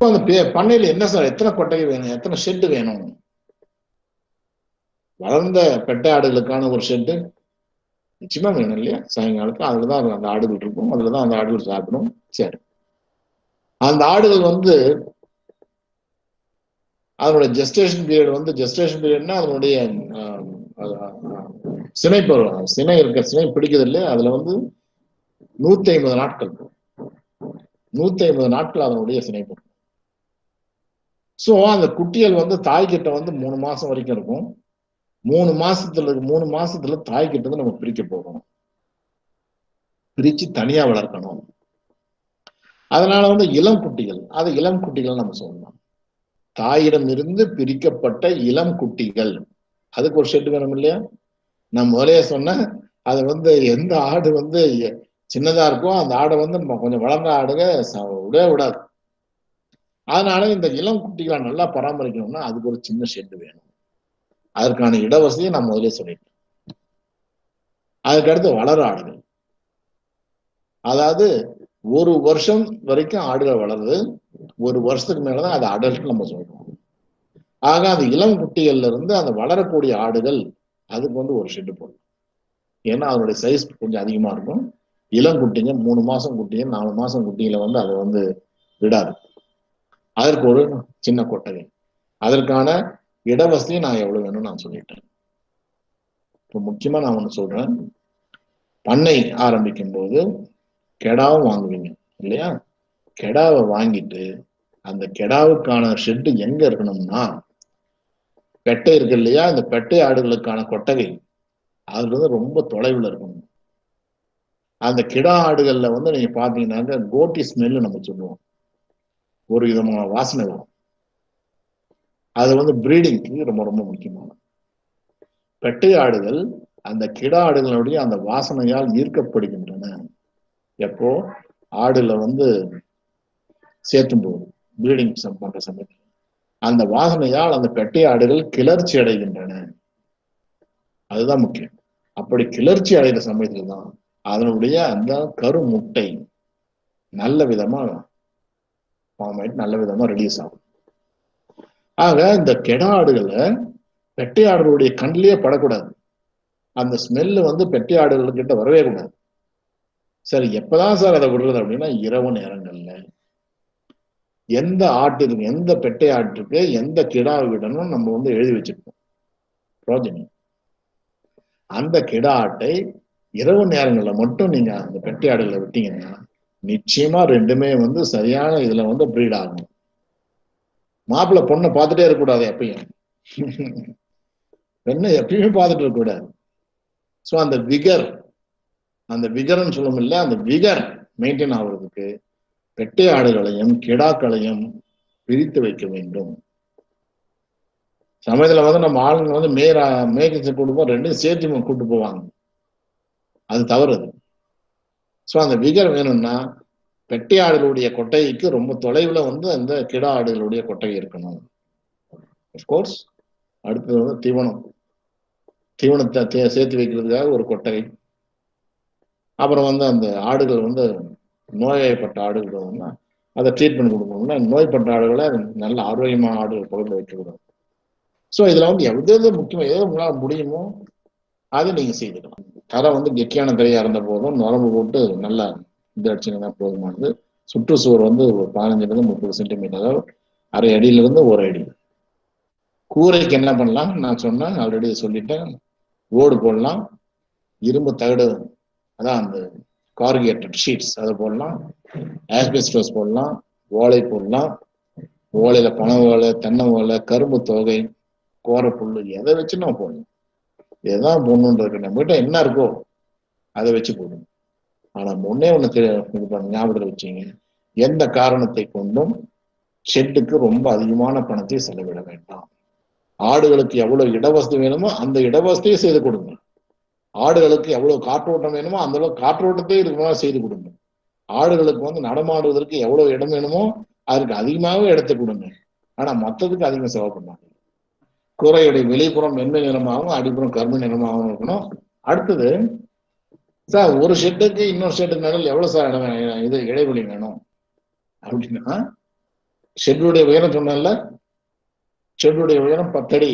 அந்த பே- பண்ணையில என்ன சார்? எத்தனை கொட்டகை வேணும்? எத்தனை ஷெட்டு வேணும்? வளர்ந்த பெட்டை ஆடுகளுக்கான ஒரு ஷெட்டு நிச்சயமா வேணும் இல்லையா? சாயங்காலத்துல அதுலதான் அந்த ஆடுகள் இருக்கும். அதுலதான் அந்த ஆடுகள் சாப்பிடும். சரி. அந்த ஆடுகள் வந்து அதனுடைய ஜெஸ்டேஷன் பீரியட் வந்து ஜெஸ்டேஷன் பீரியட்னா அதனுடைய சினை பருவம் சினை இருக்க சினை பிடிக்கிறது இல்லையா? அதுல வந்து நூத்தி ஐம்பது நாட்கள் நூத்தி ஐம்பது நாட்கள் அதனுடைய சினை ஸோ அந்த குட்டிகள் வந்து தாய்கிட்ட வந்து மூணு மாசம் வரைக்கும் இருக்கும். மூணு மாசத்துல மூணு மாசத்துல தாய்கிட்ட இருந்து நம்ம பிரிக்க போகணும். பிரிச்சு தனியா வளர்க்கணும். அதனால வந்து இளம் குட்டிகள் அது இளம் குட்டிகள் நம்ம சொல்லலாம். தாயிடம் இருந்து பிரிக்கப்பட்ட இளம் குட்டிகள். அதுக்கு ஒரு ஷெட் வேணும் இல்லையா? நான் முதலைய சொன்ன அது வந்து எந்த ஆடு வந்து சின்னதா இருக்கோ அந்த ஆடை வந்து நம்ம கொஞ்சம் வளர்ந்த ஆடுக ச- விடவே விடாது. அதனால இந்த இளம் குட்டிகளை நல்லா பராமரிக்கணும்னா அதுக்கு ஒரு சின்ன ஷெட் வேணும். அதற்கான இடவசதியை நான் முதலே சொல்லிட்டேன். அதுக்கடுத்து வளர ஆடுகள். அதாவது ஒரு வருஷம் வரைக்கும் ஆடுகள் வளருது. ஒரு வருஷத்துக்கு மேலதான் அது அடல்ட் நம்ம சொல்றோம். ஆக அந்த இளம் குட்டிகள்ல இருந்து அந்த வளரக்கூடிய ஆடுகள் அதுக்கு வந்து ஒரு ஷெட்டு போடணும். ஏன்னா அதனுடைய சைஸ் கொஞ்சம் அதிகமா இருக்கும். இளம் குட்டிங்க மூணு மாசம் குட்டிங்க நாலு மாசம் குட்டிகளை வந்து அதை வந்து விடாது. அதற்கு ஒரு சின்ன கொட்டகை. அதற்கான இடவசதி நான் எவ்வளவு வேணும்னு நான் சொல்லிட்டேன். இப்போ முக்கியமா நான் ஒண்ணு சொல்றேன். பண்ணை ஆரம்பிக்கும் போது கெடாவும் வாங்குவீங்க இல்லையா? கெடாவை வாங்கிட்டு அந்த கெடாவுக்கான ஷெட்டு எங்க இருக்கணும்னா பெட்டை இருக்கு இல்லையா? இந்த பெட்டை ஆடுகளுக்கான கொட்டகை. அதுல இருந்து ரொம்ப தொலைவில் இருக்கணும். அந்த கிடா ஆடுகள்ல வந்து நீங்க பாத்தீங்கன்னாக்க கோட்டி ஸ்மெல்லு நம்ம சொல்லுவோம். ஒரு விதமான வாசனை வரும். அது வந்து பிரீடிங்க்கு ரொம்ப ரொம்ப முக்கியமான பெட்டை ஆடுகள் அந்த கிடா ஆடுகளுடைய அந்த வாசனையால் ஈர்க்கப்படுகின்றன. எப்போ? ஆடுல வந்து சேர்த்தும் போது பிரீடிங் பண்ற சமயத்தில். அந்த வாசனையால் அந்த பெட்டை ஆடுகள் கிளர்ச்சி அடைகின்றன. அதுதான் முக்கியம். அப்படி கிளர்ச்சி அடைகிற சமயத்துல தான் அதனுடைய அந்த கரு முட்டை நல்ல விதமா ஃபார்ம் நல்ல விதமா ரிலீஸ் ஆகும். ஆக இந்த கெடா ஆடுகளை பெட்டை ஆடுகளுடைய கண்ணிலேயே படக்கூடாது. அந்த ஸ்மெல்லு வந்து பெட்டை ஆடுகள் கிட்ட வரவே கூடாது. சரி எப்பதான் சார் அதை விடுறது அப்படின்னா இரவு நேரங்கள்ல எந்த ஆட்டுக்கு எந்த பெட்டை ஆட்டுக்கு எந்த கிடா விடணும் நம்ம வந்து எழுதி வச்சிருப்போம் ப்ரோஜனி அந்த கிடா ஆட்டை இரவு நேரங்களில் மட்டும் நீங்க அந்த பெட்டை ஆடுகளை விட்டீங்கன்னா நிச்சயமா ரெண்டுமே வந்து சரியான இதுல வந்து பிரீட் ஆகும். மாப்பிள்ளை பொண்ணை பார்த்துட்டே இருக்கக்கூடாது எப்பயும். பெண்ணை எப்பயுமே பார்த்துட்டு இருக்கக்கூடாது. ஸோ அந்த விகர் அந்த விகர்ன்னு சொல்லும் இல்லை அந்த விகர் மெயின்டைன் ஆகுறதுக்கு பெட்டை ஆடுகளையும் கிடாக்களையும் பிரித்து வைக்க வேண்டும். சமயத்துல வந்து நம்ம ஆளுங்க வந்து மேரா மேய்ச்சி கூட்டு போ ரெண்டும் சேர்த்து கூட்டு போவாங்க. அது தவறு. அது ஸோ அந்த விகர் வேணும்னா பெட்டி ஆடுகளுடைய கொட்டைக்கு ரொம்ப தொலைவில் வந்து அந்த கிடா ஆடுகளுடைய கொட்டை இருக்கணும். கோர்ஸ் அடுத்தது வந்து தீவனம். தீவனத்தை சேர்த்து வைக்கிறதுக்காக ஒரு கொட்டை. அப்புறம் வந்து அந்த ஆடுகள் வந்து நோயப்பட்ட ஆடுகள் வந்து அதை ட்ரீட்மெண்ட் கொடுக்கணும்னா நோய்பட்ட ஆடுகளை நல்ல ஆரோக்கியமான ஆடுகள் பகுதியில் வைக்கக்கூடாது ஸோ இதில் வந்து எவ்வளோ முக்கியம் எது உங்களால் முடியுமோ அதை நீங்கள் செய்துக்கலாம். தரை வந்து கெட்டியான தரையா இருந்த போதும். நரம்பு போட்டு நல்லா இது அடிச்சிங்கன்னா போதுமானது. சுற்றுச்சுவர் வந்து ஒரு பதினஞ்சுலேருந்து முப்பது சென்டிமீட்டர் அதாவது அரை அடியிலிருந்து ஒரு அடி. கூரைக்கு என்ன பண்ணலாம்? நான் சொன்னேன் ஆல்ரெடி சொல்லிட்டேன். ஓடு போடலாம். இரும்பு தகடு அதான் அந்த கார்கேட்டட் ஷீட்ஸ் அதை போடலாம். ஆஸ்பெஸ்டோஸ் போடலாம். ஓலை போடலாம். ஓலையில பனை ஓலை தென்னை ஓலை கரும்பு தொகை கோரப்புல் எதை வச்சு நம்ம போடணும் எதான் போடணுன்றது நம்மகிட்ட என்ன இருக்கோ அதை வச்சு போடணும். ஆனா முன்னே ஒண்ணு இது பண்ண ஞாபகத்தில் வச்சீங்க. எந்த காரணத்தை கொண்டும் ஷெட்டுக்கு ரொம்ப அதிகமான பணத்தை செலவிட வேண்டாம். ஆடுகளுக்கு எவ்வளவு இடவசதி வேணுமோ அந்த இடவசதியை செய்து கொடுங்க. ஆடுகளுக்கு எவ்வளவு காற்றோட்டம் வேணுமோ அந்த அளவு காற்றோட்டத்தை இருக்கிற செய்து கொடுங்க. ஆடுகளுக்கு வந்து நடமாடுவதற்கு எவ்வளவு இடம் வேணுமோ அதற்கு அதிகமாகவே இடத்தை கொடுங்க. ஆனா மத்ததுக்கு அதிகம் செலவு பண்ணாங்க கூரையுடைய வெளிப்புறம் வெண்மை நிறமாகவும் அடிப்புறம் கரும்பு நிறமாகவும் இருக்கணும். அடுத்தது சார் ஒரு ஷெட்டுக்கு இன்னொரு ஷெட்டுக்கு நடுவில் எவ்வளவு சார் இடம் இது இடைவெளி வேணும். அப்படின்னா ஷெட்டுடைய உயரம் சொன்னேன்ல ஷெட்டுடைய உயரம் பத்தடி.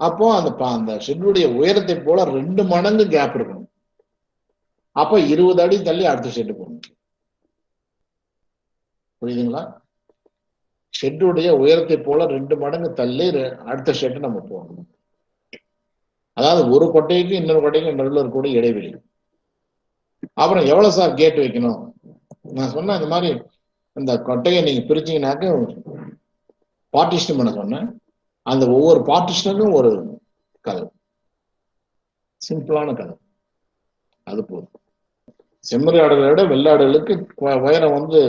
அப்போ அந்த அந்த ஷெட்டுடைய உயரத்தை போல ரெண்டு மடங்கு கேப் இருக்கணும். அப்ப இருபது அடி தள்ளி அடுத்த ஷெட்டு போகணும். புரியுதுங்களா? ஷெட்டுடைய உயரத்தை போல ரெண்டு மடங்கு தள்ளி ரெ- அடுத்த ஷெட்டு நம்ம போடணும். அதாவது ஒரு கொட்டைக்கு இன்னொரு கொட்டைக்கு நடுவில் இருக்கக்கூடிய இடைவெளி. அப்புறம் எவ்வளவு சார் கேட் வைக்கணும்? நான் சொன்னேன் இந்த மாதிரி இந்த கொட்டையை நீங்க பிரிச்சீங்கன்னாக்க பார்ட்டிஷன் பண்ண சொன்னேன். அந்த ஒவ்வொரு பார்ட்டிஷனுக்கும் ஒரு கதை சிம்பிளான கதை அது போதும். செம்மறி ஆடுகளை விட வெள்ளாடுகளுக்கு உயரம் வந்து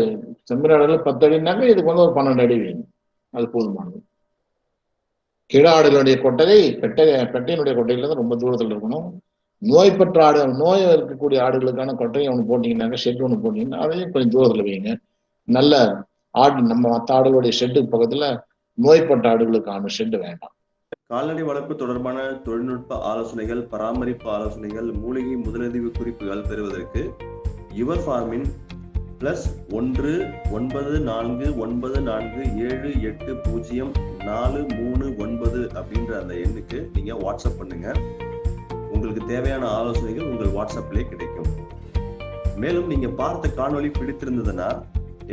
செம்மறி ஆடுகள் பத்து அடினாக்க இதுக்கு வந்து ஒரு பன்னெண்டு அடி வேணும் அது போதுமானது. கிட கொட்டகை பெட்டை பெட்டையினுடைய கொட்டையில இருந்து ரொம்ப தூரத்துல இருக்கணும். நோய்பற்ற ஆடு நோய் இருக்கக்கூடிய ஆடுகளுக்கான கொட்டையை ஒன்று போட்டிங்கனாக்க ஷெட் ஒன்று போட்டீங்கன்னா அதையும் கொஞ்சம் தூரத்துல வைங்க. நல்ல ஆடு நம்ம மற்ற ஆடுகளுடைய ஷெட்டுக்கு பக்கத்துல நோய்பட்ட ஆடுகளுக்கான ஷெட் வேண்டாம். கால்நடை வளர்ப்பு தொடர்பான தொழில்நுட்ப ஆலோசனைகள் பராமரிப்பு ஆலோசனைகள் மூலிகை முதலுதவி குறிப்புகள் பெறுவதற்கு யுவர் ஃபார்மின் பிளஸ் ஒன்று ஒன்பது நான்கு ஒன்பது நான்கு ஏழு எட்டு பூஜ்ஜியம் நாலு மூணு ஒன்பது அப்படின்ற அந்த எண்ணுக்கு நீங்கள் வாட்ஸ்அப் பண்ணுங்க. உங்களுக்கு தேவையான ஆலோசனைகள் உங்கள் வாட்ஸ்அப்லேயே கிடைக்கும். மேலும் நீங்கள் பார்த்த காணொலி பிடித்திருந்ததுன்னா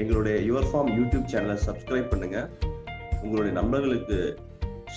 எங்களுடைய யுவர் ஃபார்ம் யூடியூப் சேனலை சப்ஸ்கிரைப் பண்ணுங்க. உங்களுடைய நண்பர்களுக்கு